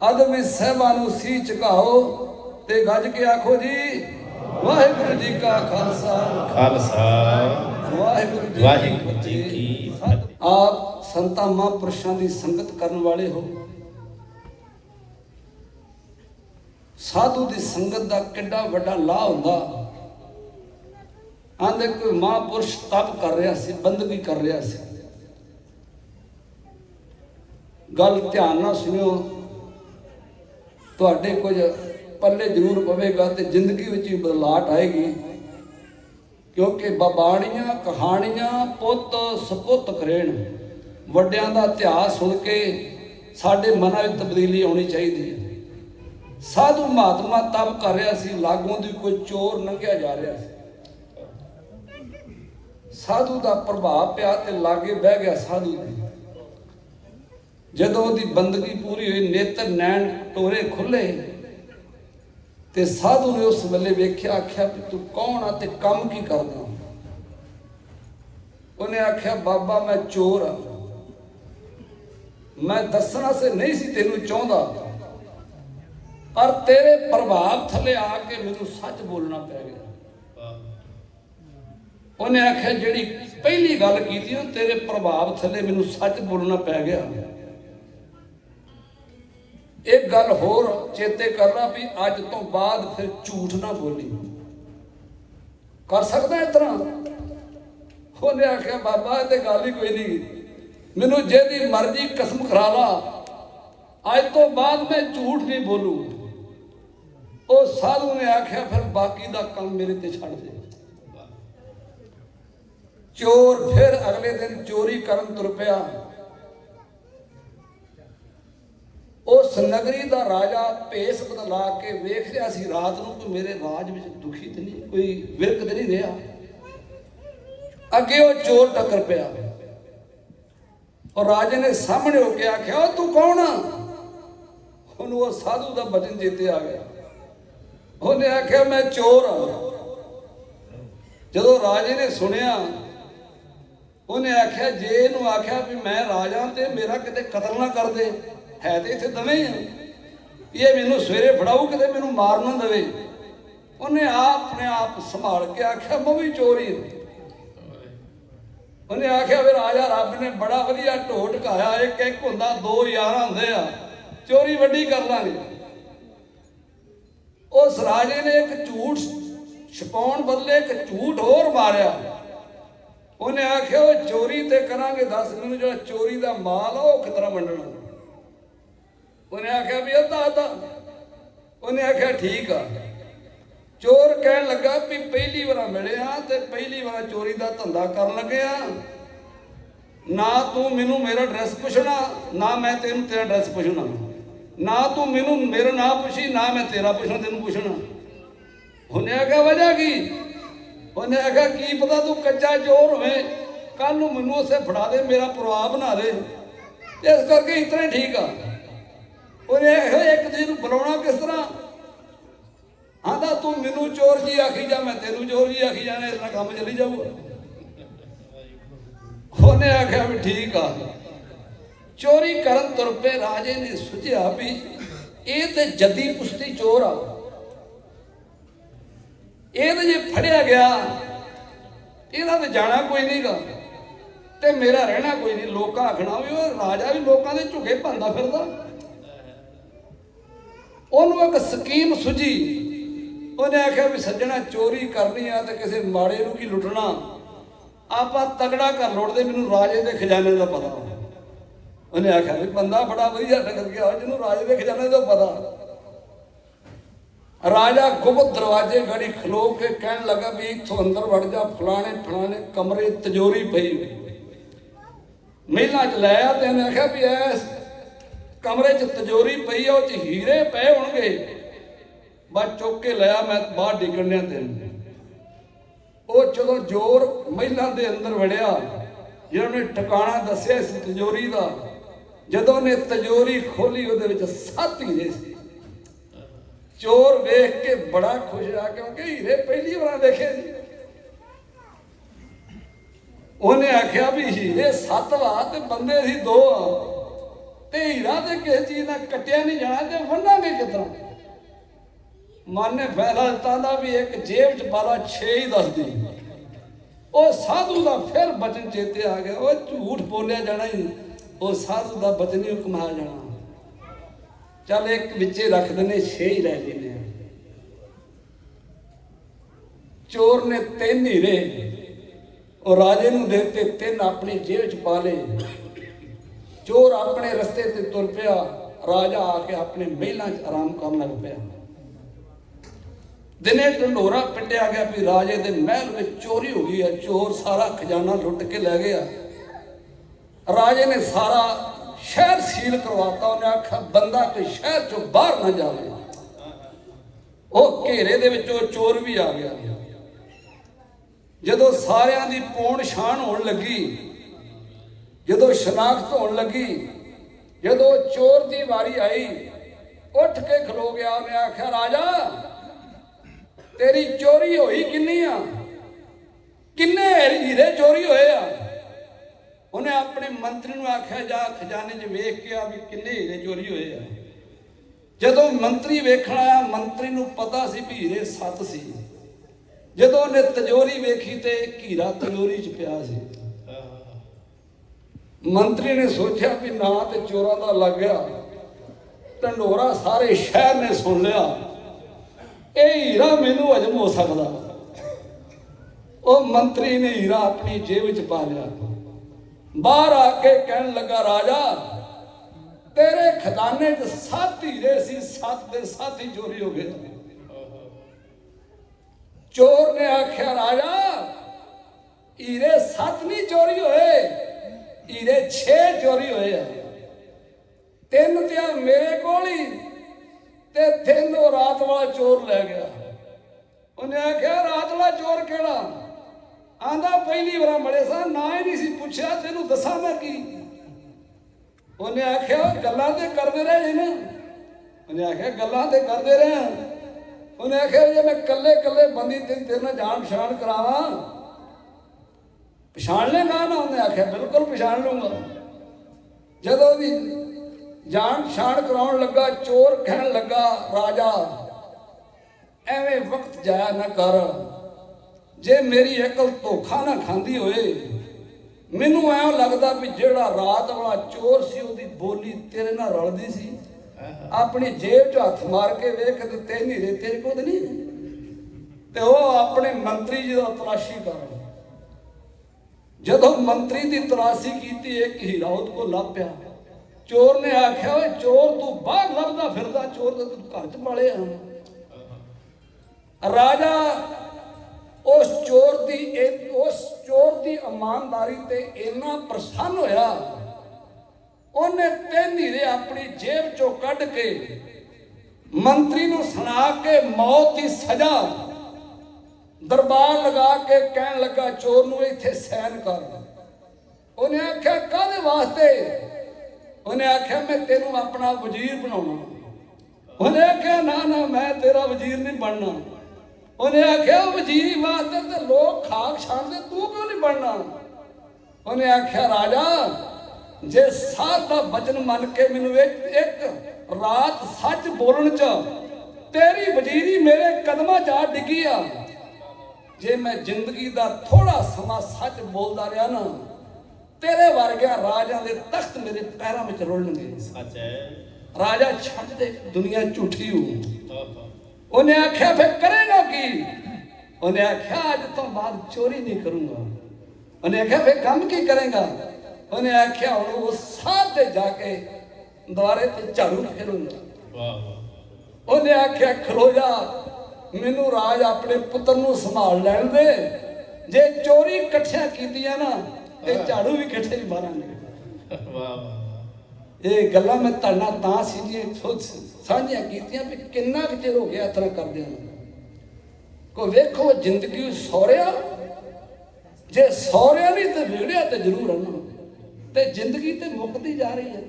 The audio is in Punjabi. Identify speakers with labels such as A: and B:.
A: ਅਦਬ ਸਹਿਬਾਂ ਨੂੰ ਸੀ ਝੁਕਾਓ ਤੇ ਗੱਜ ਕੇ ਆਖੋ ਜੀ ਵਾਹਿਗੁਰੂ ਜੀ ਕਾ ਖਾਲਸਾ।
B: ਖਾਲਸਾ।
A: ਵਾਹਿਗੁਰੂ ਜੀ
B: ਵਾਹਿਗੁਰੂ ਜੀ ਕੀ ਫਤਿਹ।
A: ਆਪ ਸੰਤਾਂ ਮਹਾਂਪੁਰਸ਼ਾਂ ਦੀ ਸੰਗਤ ਕਰਨ ਵਾਲੇ ਹੋ। ਸਾਧੂ ਦੀ ਸੰਗਤ ਦਾ ਕਿੱਡਾ ਵੱਡਾ ਲਾਭ ਹੁੰਦਾ। ਆਂਦੇ ਕੋਈ ਮਹਾਂਪੁਰਸ਼ ਤਪ ਕਰ ਰਿਹਾ ਸੀ ਬੰਦਗੀ ਕਰ ਰਿਹਾ ਸੀ। ਗੱਲ ਧਿਆਨ ਨਾਲ ਸੁਣਿਓ। ਤੁਹਾਡੇ ਕੁਝ ਪੱਲੇ ਜ਼ਰੂਰ ਪਵੇਗਾ ਤੇ ਜ਼ਿੰਦਗੀ ਵਿੱਚ ਵੀ ਬਦਲਾਟ ਆਏਗੀ। ਕਿਉਂਕਿ ਬਾਬਾਣੀਆਂ, ਕਹਾਣੀਆਂ ਪੁੱਤ ਸਪੁੱਤ ਕਰੇਣ ਵੱਡਿਆਂ ਦਾ ਇਤਿਹਾਸ ਸੁਣ ਕੇ ਸਾਡੇ ਮਨਾਂ ਵਿੱਚ ਤਬਦੀਲੀ ਆਉਣੀ ਚਾਹੀਦੀ ਹੈ। ਸਾਧੂ ਮਹਾਤਮਾ ਤਪ ਕਰ ਰਿਹਾ ਸੀ, ਲਾਗੋਂ ਦੀ ਕੋਈ ਚੋਰ ਲੰਘਿਆ ਜਾ ਰਿਹਾ ਸੀ। ਸਾਧੂ ਦਾ ਪ੍ਰਭਾਵ ਪਿਆ ਤੇ ਲਾਗੇ ਬਹਿ ਗਿਆ ਸਾਧੂ ਦੇ ਜਦੋਂ ਉਹਦੀ ਬੰਦਗੀ ਪੂਰੀ ਹੋਈ, ਨੇਤਰ ਨੈਣ ਟੋਰੇ ਖੁੱਲੇ। ਤੇ ਸਾਧੂ ਨੇ ਉਸ ਵੇਲੇ ਵੇਖਿਆ, ਆਖਿਆ ਵੀ ਤੂੰ ਕੌਣ ਆ ਤੇ ਕੰਮ ਕੀ ਕਰਦਾ? ਉਹਨੇ ਆਖਿਆ, ਬਾਬਾ, ਮੈਂ ਚੋਰ ਆ। ਮੈਂ ਦੱਸਣਾ ਸੇ ਨਹੀਂ ਸੀ ਤੈਨੂੰ ਚਾਹੁੰਦਾ। ਪਰ ਤੇਰੇ ਪ੍ਰਭਾਵ ਥੱਲੇ ਆ ਕੇ ਮੈਨੂੰ ਸੱਚ ਬੋਲਣਾ ਪੈ ਗਿਆ। ਉਹਨੇ ਆਖਿਆ, ਜਿਹੜੀ ਪਹਿਲੀ ਗੱਲ ਕੀਤੀ ਉਹ ਤੇਰੇ ਪ੍ਰਭਾਵ ਥੱਲੇ ਮੈਨੂੰ ਸੱਚ ਬੋਲਣਾ ਪੈ ਗਿਆ। ਇੱਕ ਗੱਲ ਹੋਰ ਚੇਤੇ ਕਰਨਾ ਵੀ ਅੱਜ ਤੋਂ ਬਾਅਦ ਫਿਰ ਝੂਠ ਨਾ ਬੋਲੀ। ਕਰ ਸਕਦਾ ਇਸ ਤਰ੍ਹਾਂ? ਉਹਨੇ ਆਖਿਆ, ਬਾਬਾ, ਇਹ ਤੇ ਗੱਲ ਹੀ ਕੋਈ ਨਹੀਂ। ਮੈਨੂੰ ਜਿਹਦੀ ਮਰਜ਼ੀ ਕਸਮ ਖਰਾ ਲਾ। ਅੱਜ ਤੋਂ ਬਾਅਦ ਮੈਂ ਝੂਠ ਨਹੀਂ ਬੋਲੂ। ਉਹ ਸਾਧੂ ਨੇ ਆਖਿਆ, ਫਿਰ ਬਾਕੀ ਦਾ ਕੰਮ ਮੇਰੇ ਤੇ ਛੱਡ ਦੇ। ਚੋਰ ਫਿਰ ਅਗਲੇ ਦਿਨ ਚੋਰੀ ਕਰਨ ਤੁਰ ਪਿਆ। ਉਸ ਨਗਰੀ ਦਾ ਰਾਜਾ ਭੇਸ ਬਦਲਾ ਕੇ ਵੇਖ ਰਿਹਾ ਸੀ ਰਾਤ ਨੂੰ ਕਿ ਮੇਰੇ ਰਾਜ ਵਿੱਚ ਦੁਖੀ ਤੇ ਨਹੀਂ, ਕੋਈ ਵਿਰਕ ਤੇ ਨਹੀਂ ਰਿਹਾ। ਅੱਗੇ ਉਹ ਚੋਰ ਟੱਕਰ ਪਿਆ। ਔਰ ਰਾਜੇ ਨੇ ਸਾਹਮਣੇ ਹੋ ਕੇ ਆਖਿਆ, "ਉਹ ਤੂੰ ਕੌਣ ਆ? ਉਹਨੂੰ ਉਹ ਸਾਧੂ ਦਾ ਬਚਨ ਚੇਤੇ ਆ ਗਿਆ। ਉਹਨੇ ਆਖਿਆ, ਮੈਂ ਚੋਰ ਆ। ਜਦੋਂ ਰਾਜੇ ਨੇ ਸੁਣਿਆ, ਉਹਨੇ ਆਖਿਆ, ਜੇ ਇਹਨੂੰ ਆਖਿਆ ਵੀ ਮੈਂ ਰਾਜਾ ਤੇ ਮੇਰਾ ਕਿਤੇ ਕਤਲ ਨਾ ਕਰ ਦੇ ਹੈ ਤੇ ਇੱਥੇ ਦਵੇਂ ਆ। ਇਹ ਮੈਨੂੰ ਸਵੇਰੇ ਫੜਾਊ ਕਿਤੇ ਮੈਨੂੰ ਮਾਰ ਨਾ ਦੇਵੇ। ਉਹਨੇ ਆਪਣੇ ਆਪ ਸੰਭਾਲ ਕੇ ਆਖਿਆ, ਮੈਂ ਵੀ ਚੋਰ ਉਹਨੇ ਆਖਿਆ ਵੀ ਰਾਜਾ ਰੱਬ ਨੇ ਬੜਾ ਵਧੀਆ ਢੋ ਢਕਾਇਆ, ਇੱਕ ਇੱਕ ਹੁੰਦਾ, ਦੋ ਯਾਰਾਂ ਹੁੰਦੇ ਆ। ਚੋਰੀ ਵੱਡੀ ਕਰ ਲਾਂਗੇ। ਉਸ ਰਾਜੇ ਨੇ ਇੱਕ ਝੂਠ ਛਪਾਉਣ ਬਦਲੇ ਇੱਕ ਝੂਠ ਹੋਰ ਮਾਰਿਆ। ਉਹਨੇ ਆਖਿਆ ਉਹ ਚੋਰੀ ਤੇ ਕਰਾਂਗੇ, ਦੱਸ ਮੈਨੂੰ ਜਿਹੜਾ ਚੋਰੀ ਦਾ ਮਾਲ ਆ, ਉਹ ਕਿਤਨਾ ਵੰਡਣਾ? ਉਹਨੇ ਆਖਿਆ ਵੀ ਅੱਧਾ ਅੱਧਾ। ਉਹਨੇ ਆਖਿਆ ਠੀਕ ਆ। ਚੋਰ ਕਹਿਣ ਲੱਗਾ ਵੀ ਪਹਿਲੀ ਵਾਰ ਮਿਲਿਆ ਤੇ ਪਹਿਲੀ ਵਾਰ ਚੋਰੀ ਦਾ ਧੰਦਾ ਕਰਨ ਲੱਗਿਆ ਨਾ ਤੂੰ ਮੈਨੂੰ ਮੇਰਾ ਐਡਰੈਸ ਪੁੱਛਣਾ, ਨਾ ਮੈਂ ਤੈਨੂੰ ਤੇਰਾ ਐਡਰੈਸ ਪੁੱਛਣਾ। ਨਾ ਤੂੰ ਮੈਨੂੰ ਮੇਰਾ ਨਾਮ ਪੁੱਛੀ, ਨਾ ਮੈਂ ਤੇਰਾ ਪੁੱਛਣਾ, ਤੈਨੂੰ ਪੁੱਛਣਾ। ਉਹਨੇ ਆਖਿਆ, ਵਜ੍ਹਾ ਕੀ? ਉਹਨੇ ਆਖਿਆ, ਕੀ ਪਤਾ ਤੂੰ ਕੱਚਾ ਚੋਰ ਹੋਵੇ। ਕੱਲ ਨੂੰ ਮੈਨੂੰ ਉਸੇ ਫੜਾ ਦੇ, ਮੇਰਾ ਪਰਵਾਹ ਬਣਾ ਦੇ। ਇਸ ਕਰਕੇ ਇਤਨਾ ਹੀ ਠੀਕ ਆ। ਉਹਨੇ ਆਖਿਆ ਇੱਕ ਦੂਜੇ ਨੂੰ ਬੁਲਾਉਣਾ ਕਿਸ ਤਰ੍ਹਾਂ? ਆਂਦਾ, ਤੂੰ ਮੈਨੂੰ ਚੋਰ ਜੀ ਆਖੀ ਜਾ, ਮੈਂ ਤੈਨੂੰ ਚੋਰ ਜੀ ਆਖੀ ਜਾਣਾ ਇਸ ਨਾਲ ਕੰਮ ਚੱਲੀ ਜਾਊਗਾ। ਉਹਨੇ ਆਖਿਆ ਵੀ ਠੀਕ ਆ। ਚੋਰੀ ਕਰਨ ਤੁਰ ਪਏ ਰਾਜੇ ਨੇ ਸੁਝਿਆ ਵੀ ਇਹ ਤੇ ਜੱਦੀ ਪੁਸ਼ਤੀ ਚੋਰ ਆ। ਇਹ ਤਾਂ ਜੇ ਫੜਿਆ ਗਿਆ, ਇਹਦਾ ਤੇ ਜਾਣਾ ਕੋਈ ਨਹੀਂਗਾ ਤੇ ਮੇਰਾ ਰਹਿਣਾ ਕੋਈ ਨਹੀਂ। ਲੋਕਾਂ ਆਖਣਾ ਵੀ ਉਹ ਰਾਜਾ ਵੀ ਲੋਕਾਂ ਦੇ ਝੁਕੇ ਭੰਦਾ ਫਿਰਦਾ। ਉਹਨੂੰ ਇੱਕ ਸਕੀਮ ਸੁਝੀ। ਉਹਨੇ ਆਖਿਆ ਵੀ ਸੱਜਣਾ, ਚੋਰੀ ਕਰਨੀ ਆ ਤੇ ਕਿਸੇ ਮਾੜੇ ਨੂੰ ਕੀ ਲੁੱਟਣਾ? ਆਪਾਂ ਤਗੜਾ ਕਰ ਲੋੜਦੇ ਮੈਨੂੰ ਰਾਜੇ ਦੇ ਖਜ਼ਾਨੇ ਦਾ ਪਤਾ। ਉਹਨੇ ਆਖਿਆ ਵੀ ਬੰਦਾ ਬੜਾ ਵਧੀਆ ਟੱਕਰ ਗਿਆ, ਜਿਹਨੂੰ ਰਾਜੇ ਦੇ ਖਜ਼ਾਨੇ ਦਾ ਪਤਾ। ਰਾਜਾ ਗੁਪਤ ਦਰਵਾਜ਼ੇ ਗੜੀ ਖਲੋ ਕੇ ਕਹਿਣ ਲੱਗਾ ਵੀ ਇੱਥੋਂ ਅੰਦਰ ਵੜ ਜਾ, ਫਲਾਣੇ ਫਲਾਣੇ ਕਮਰੇ, ਤਜੋਰੀ ਪਈ। ਹੋਈ ਮਹਿਲਾ ਚ ਲਾਇਆ ਤੇ ਉਹਨੇ ਆਖਿਆ ਵੀ ਐਸ ਕਮਰੇ ਚ ਤਜੋਰੀ ਪਈ ਆ, ਉਹ ਚ ਹੀਰੇ ਪਏ ਹੋਣਗੇ। ਬਸ ਚੁੱਕ ਕੇ ਲਿਆ ਮੈਂ ਬਾਹਰ ਡਿੱਗਣਿਆ ਤੈਨੂੰ। ਉਹ ਜਦੋਂ ਜੋਰ ਮਹਿਲਾ ਦੇ ਅੰਦਰ ਵੜਿਆ, ਜਿਹਨਾਂ ਨੇ ਟਿਕਾਣਾ ਦੱਸਿਆ ਇਸ ਤਜੋਰੀ ਦਾ, ਜਦੋਂ ਨੇ ਤਜੋਰੀ ਖੋਲੀ, ਉਹਦੇ ਵਿੱਚ ਸੱਤ ਹੀਰੇ ਸੀ। ਚੋਰ ਵੇਖ ਕੇ ਬੜਾ ਖੁਸ਼ ਹੋਇਆ ਕਿਉਂਕਿ ਹੀਰੇ ਪਹਿਲੀ ਵਾਰ ਦੇਖੇ ਸੀ। ਉਹਨੇ ਆਖਿਆ ਵੀ ਹੀਰੇ ਸੱਤ ਵਾ ਤੇ ਬੰਦੇ ਸੀ ਦੋ ਆ। ਤੇ ਹੀਰਾ ਤੇ ਕਿਸੇ ਚੀਜ਼ ਨਾਲ ਕੱਟਿਆ ਨਹੀਂ ਜਾਣਾ ਤੇ ਵੰਡਾਂਗੇ ਕਿਤਨਾ ਮਨ ਨੇ ਫੈਸਲਾ ਦਿੱਤਾ ਦਾ ਵੀ ਇੱਕ ਜੇਬ ਚ ਬਾਲਾ 6 ਹੀ ਦੱਸਦੀ ਉਹ ਸਾਧੂ ਦਾ ਫਿਰ ਬਚਨ ਚੇਤੇ ਆ ਗਿਆ, ਉਹ ਝੂਠ ਬੋਲਿਆ ਜਾਣਾ ਹੀ ਉਹ ਸਾਧੂ ਦਾ ਬਚਨ ਹੀ ਕਮਾਇਆ ਜਾਣਾ। ਚੱਲ ਇੱਕ ਵਿੱਚੇ ਰੱਖ ਦਿੰਨੇ 6 ਹੀ ਰਹਿ ਜਾਂਦੇ ਆ। ਚੋਰ ਨੇ ਤਿੰਨ ਹੀਰੇ, ਉਹ ਰਾਜੇ ਨੂੰ ਦੇ ਦਿੱਤੇ, ਤਿੰਨ ਆਪਣੀ ਜੇਬ ਚ ਪਾ ਲਏ। ਚੋਰ ਆਪਣੇ ਰਸਤੇ ਤੇ ਤੁਰ ਪਿਆ, ਰਾਜਾ ਆ ਕੇ ਆਪਣੇ ਮਹਿਲਾਂ 'ਚ ਆਰਾਮ ਕਰਨ ਲੱਗ ਪਿਆ। ਦਿਨੇ ਢੰਡੋਰਾ ਪਿੱਟਿਆ ਗਿਆ ਵੀ ਰਾਜੇ ਦੇ ਮਹਿਲ ਵਿੱਚ ਚੋਰੀ ਹੋ ਗਈ ਹੈ, ਚੋਰ ਸਾਰਾ ਖਜ਼ਾਨਾ ਲੁੱਟ ਕੇ ਲੈ ਗਿਆ। ਰਾਜੇ ਨੇ ਸਾਰਾ ਸ਼ਹਿਰ ਸੀਲ ਕਰਵਾਤਾ, ਉਹਨੇ ਆਖਿਆ, ਬੰਦਾ ਕੋਈ ਸ਼ਹਿਰ ਚੋਂ ਬਾਹਰ ਨਾ ਜਾਵੇ। ਉਹ ਘੇਰੇ ਦੇ ਵਿੱਚ ਉਹ ਚੋਰ ਵੀ ਆ ਗਿਆ। ਜਦੋਂ ਸਾਰਿਆਂ ਦੀ ਪੌਣ ਛਾਣ ਹੋਣ ਲੱਗੀ ਜਦੋਂ ਸ਼ਨਾਖਤ ਹੋਣ ਲੱਗੀ, ਜਦੋਂ ਚੋਰ ਦੀ ਵਾਰੀ ਆਈ, ਉੱਠ ਕੇ ਖਲੋ ਗਿਆ। ਉਹਨੇ ਆਖਿਆ, ਰਾਜਾ, ਤੇਰੀ ਚੋਰੀ ਹੋਈ ਕਿੰਨੀ ਆ? ਕਿੰਨੇ ਹੀਰੇ ਚੋਰੀ ਹੋਏ ਆ? ਉਹਨੇ ਆਪਣੇ ਮੰਤਰੀ ਨੂੰ ਆਖਿਆ, ਜਾ ਖਜ਼ਾਨੇ 'ਚ ਵੇਖ ਕੇ ਆ ਵੀ ਕਿੰਨੇ ਹੀਰੇ ਚੋਰੀ ਹੋਏ ਆ। ਜਦੋਂ ਮੰਤਰੀ ਵੇਖਣ ਆਇਆ, ਮੰਤਰੀ ਨੂੰ ਪਤਾ ਸੀ ਵੀ ਹੀਰੇ ਸੱਤ ਸੀ। ਜਦੋਂ ਉਹਨੇ ਤਜੋਰੀ ਵੇਖੀ ਤੇ ਹੀਰਾ ਤਜੋਰੀ 'ਚ ਪਿਆ ਸੀ। ਮੰਤਰੀ ਨੇ ਸੋਚਿਆ ਵੀ ਨਾ ਤੇ ਚੋਰਾਂ ਦਾ ਲੱਗ ਗਿਆ। ਢੰਡੋਰਾ ਸਾਰੇ ਸ਼ਹਿਰ ਨੇ ਸੁਣ ਲਿਆ। ਇਹ ਹੀਰਾ ਮੈਨੂੰ ਹਜਮ ਹੋ ਸਕਦਾ। ਉਹ ਮੰਤਰੀ ਨੇ ਹੀਰਾ ਆਪਣੀ ਜੇਬ ਵਿੱਚ ਪਾ ਲਿਆ। ਬਾਹਰ ਆ ਕੇ ਕਹਿਣ ਲੱਗਾ, ਰਾਜਾ, ਤੇਰੇ ਖਜ਼ਾਨੇ 'ਚ ਸੱਤ ਹੀਰੇ ਸੀ, ਸੱਤ ਦੇ ਸੱਤ ਹੀ ਚੋਰੀ ਹੋ ਗਏ। ਚੋਰ ਨੇ ਆਖਿਆ, ਰਾਜਾ, ਹੀਰੇ ਸੱਤ ਨਹੀਂ ਚੋਰੀ ਹੋਏ। ਹੀਰੇ 6 ਚੋਰੀ ਹੋਏ ਆ। ਤਿੰਨ ਤੇ ਮੇਰੇ ਕੋਲ ਹੀ ਤੇ ਤਿੰਨ ਉਹ ਰਾਤ ਵਾਲਾ ਚੋਰ ਲੈ ਗਿਆ। ਉਹਨੇ ਆਖਿਆ, ਰਾਤ ਵਾਲਾ ਚੋਰ ਕਿਹੜਾ? ਆਂਦਾ ਪਹਿਲੀ ਵਾਰ ਮੜੇ ਸਾਂ, ਨਾ ਹੀ ਨਹੀਂ ਸੀ ਪੁੱਛਿਆ, ਤੈਨੂੰ ਦੱਸਾਂ ਮੈਂ ਕੀ? ਉਹਨੇ ਆਖਿਆ, ਗੱਲਾਂ ਤੇ ਕਰਦੇ ਰਹੇ ਜੀ ਨਾ। ਉਹਨੇ ਆਖਿਆ, ਗੱਲਾਂ ਤੇ ਕਰਦੇ ਰਹੇ। ਉਹਨੇ ਆਖਿਆ, ਜੇ ਮੈਂ ਕੱਲੇ ਕੱਲੇ ਬੰਦੀ ਤੇ ਤੇਰੇ ਨਾਲ ਜਾਣ ਪਛਾਣ ਕਰਾਵਾਂ ਪਛਾਣ ਲੈ ਨਾ ਉਹਨੇ ਆਖਿਆ, ਬਿਲਕੁਲ ਪਛਾਣ ਲੂੰਗਾ ਜਦੋਂ ਵੀ ਜਾਣ ਛਾਣ ਕਰਾਉਣ ਲੱਗਾ, ਚੋਰ ਕਹਿਣ ਲੱਗਾ, ਰਾਜਾ, ਐਵੇਂ ਵਕਤ ਜਾਇਆ ਨਾ ਕਰ। ਜੇ ਮੇਰੀ ਅਕਲ ਧੋਖਾ ਨਾ ਖਾਂਦੀ ਹੋਏ, ਮੈਨੂੰ ਐਂ ਲੱਗਦਾ ਵੀ ਜਿਹੜਾ ਰਾਤ ਵਾਲਾ ਚੋਰ ਸੀ, ਉਹਦੀ ਬੋਲੀ ਤੇਰੇ ਨਾਲ ਰਲਦੀ ਸੀ। ਆਪਣੀ ਜੇਬ 'ਚ ਹੱਥ ਮਾਰ ਕੇ ਵੇਖ ਤੇ ਤੇ ਹੀਰੇ ਤੇਰੇ ਕੋਲ ਨਹੀਂ ਤੇ ਉਹ ਆਪਣੇ ਮੰਤਰੀ ਜੀ ਦਾ ਤਲਾਸ਼ੀ ਕਰ ਜਦੋਂ ਮੰਤਰੀ ਦੀ ਤਲਾਸ਼ੀ ਕੀਤੀ, ਇੱਕ ਹੀਰਾ ਉਹਦੇ ਕੋਲ ਲੱਭ ਪਿਆ। ਚੋਰ ਨੇ ਆਖਿਆ, ਓਏ ਚੋਰ, ਤੂੰ ਬਾਹਰ ਲੱਭਦਾ ਫਿਰਦਾ, ਚੋਰ ਤਾਂ ਤੂੰ ਘਰ 'ਚ ਪਾਲੇ ਆ। ਰਾਜਾ ਉਸ ਚੋਰ ਦੀ ਉਸ ਚੋਰ ਦੀ ਇਮਾਨਦਾਰੀ ਤੇ ਇੰਨਾ ਪ੍ਰਸੰਨ ਹੋਇਆ। ਉਹਨੇ ਤਿੰਨ ਹੀਰੇ ਆਪਣੀ ਜੇਬ ਚੋਂ ਕੱਢ ਕੇ ਮੰਤਰੀ ਨੂੰ ਸੁਣਾ ਕੇ ਮੌਤ ਦੀ ਸਜ਼ਾ ਦਰਬਾਰ ਲਗਾ ਕੇ ਕਹਿਣ ਲੱਗਾ, ਚੋਰ ਨੂੰ ਇੱਥੇ ਸੈਨ ਕਰ ਉਹਨੇ ਆਖਿਆ, ਕਾਹਦੇ ਵਾਸਤੇ? ਉਹਨੇ ਆਖਿਆ, ਮੈਂ ਤੈਨੂੰ ਆਪਣਾ ਵਜ਼ੀਰ ਬਣਾਉਣਾ। ਉਹਨੇ ਆਖਿਆ, ਨਾ ਨਾ, ਮੈਂ ਤੇਰਾ ਵਜ਼ੀਰ ਨਹੀਂ ਬਣਨਾ। ਉਹਨੇ ਆਖਿਆ ਵਜ਼ੀਰ ਵਾਸਤੇ ਤੇ ਲੋਕ ਖਾਕ ਛਾਣਦੇ ਤੂੰ ਕਿਉਂ ਨਹੀਂ ਬਣਨਾ? ਉਹਨੇ ਆਖਿਆ, ਰਾਜਾ, ਜੇ ਸਾਧ ਦਾ ਬਚਨ ਮੰਨ ਕੇ ਮੈਨੂੰ ਇੱਕ ਰਾਤ ਸੱਚ ਬੋਲਣ ਚ ਤੇਰੀ ਵਜ਼ੀਰੀ ਮੇਰੇ ਕਦਮਾਂ 'ਚ ਆ ਡਿੱਗੀ ਆ ਜੇ ਮੈਂ ਜ਼ਿੰਦਗੀ ਦਾ ਥੋੜਾ ਸਮਾਂ ਸੱਚ ਬੋਲਦਾ ਰਿਹਾ ਨਾ ਤੇਰੇ ਵਰਗਿਆਂ ਰਾਜਾਂ ਦੇ ਤਖਤ ਮੇਰੇ ਪੈਰਾਂ ਵਿੱਚ ਰੁਲਣਗੇ।
B: ਸੱਚ ਹੈ।
A: ਰਾਜਾ ਛੱਡ ਦੇ ਦੁਨੀਆ ਝੂਠੀ ਹੋ। ਉਹਨੇ ਆਖਿਆ ਫਿਰ ਕਰੇਗਾ ਕੀ? ਉਹਨੇ ਆਖਿਆ ਅੱਜ ਤੋਂ ਬਾਅਦ ਚੋਰੀ ਨਹੀਂ ਕਰੂੰਗਾ। ਉਹਨੇ ਆਖਿਆ ਫਿਰ ਕੰਮ ਕੀ ਕਰੇਗਾ? ਉਹਨੇ ਆਖਿਆ ਹੁਣ ਉਹ ਸਾਧ ਤੇ ਜਾ ਕੇ ਦੁਆਰੇ ਤੇ ਝਾੜੂ ਫੇਰੂੰਗਾ।
B: ਵਾਹ ਵਾਹ।
A: ਉਹਨੇ ਆਖਿਆ ਖਲੋ ਜਾ। ਮੈਨੂੰ ਰਾਜ ਆਪਣੇ ਪੁੱਤਰ ਨੂੰ ਸੰਭਾਲ ਲੈਣ ਦੇ। ਜੇ ਚੋਰੀ ਇਕੱਠੀਆਂ ਕੀਤੀਆਂ ਨਾ ਤੇ ਝਾੜੂ ਵੀ ਇਕੱਠੇ ਹੀ ਮਾਰਾਂਗੇ।
B: ਵਾਹ।
A: ਇਹ ਗੱਲਾਂ ਮੈਂ ਤੁਹਾਡੇ ਤਾਂ ਸੀ ਜੀ ਸੋਚ ਸਾਂਝੀਆਂ ਕੀਤੀਆਂ ਵੀ ਕਿੰਨਾ ਕੁ ਚਿਰ ਹੋ ਗਿਆ ਤਰ੍ਹਾਂ ਕਰਦਿਆਂ ਨੂੰ। ਕੋ ਵੇਖੋ ਜ਼ਿੰਦਗੀ ਸੌਰਿਆ ਜੇ ਸੌਰਿਆ ਨਹੀਂ ਤੇ ਵਿਗੜਿਆ ਤੇ ਜ਼ਰੂਰ ਹਨ ਤੇ ਜ਼ਿੰਦਗੀ ਤੇ ਮੁੱਕਦੀ ਜਾ ਰਹੀ ਹੈ।